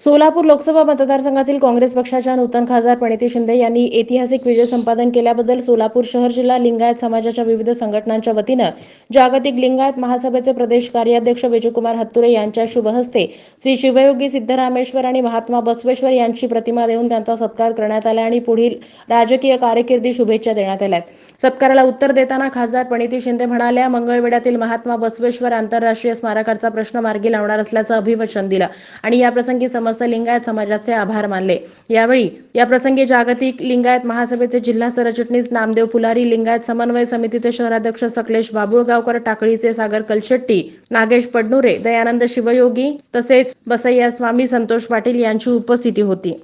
सोलापूर लोकसभा मतदारसंघातील काँग्रेस पक्षाच्या नूतन खासदार प्रणिती शिंदे यांनी ऐतिहासिक विजय संपादन केल्याबद्दल सोलापूर शहर जिल्हा लिंगायत समाजाच्या विविध संघटनांच्या वतीनं जागतिक लिंगायत महासभेचे प्रदेश कार्याध्यक्ष विजयकुमार हत्तुरे यांच्या शुभहस्ते श्री शिवयोगी सिद्धरामेश्वर आणि महात्मा बसवेश्वर यांची प्रतिमा देऊन त्यांचा सत्कार करण्यात आला आणि पुढील राजकीय कार्यकिर्दी शुभेच्छा देण्यात आल्या. सत्काराला उत्तर देताना खासदार प्रणिती शिंदे म्हणाल्या मंगळवेड्यातील महात्मा बसवेश्वर आंतरराष्ट्रीय स्मारकाचा प्रश्न मार्गी लावणार असल्याचं अभिवचन दिलं आणि याप्रसंगी समस्त लिंगायत समाजाचे आभार मानले. यावेळी या प्रसंगी जागतिक लिंगायत महासभेचे जिल्हा सरचिटणीस नामदेव पुलारी लिंगायत समन्वय समितीचे शहराध्यक्ष सकलेश बाबुळगावकर टाकळीचे सागर कलशेट्टी नागेश पडनुरे दयानंद शिवयोगी तसेच बसय्या स्वामी संतोष पाटील यांची उपस्थिती होती.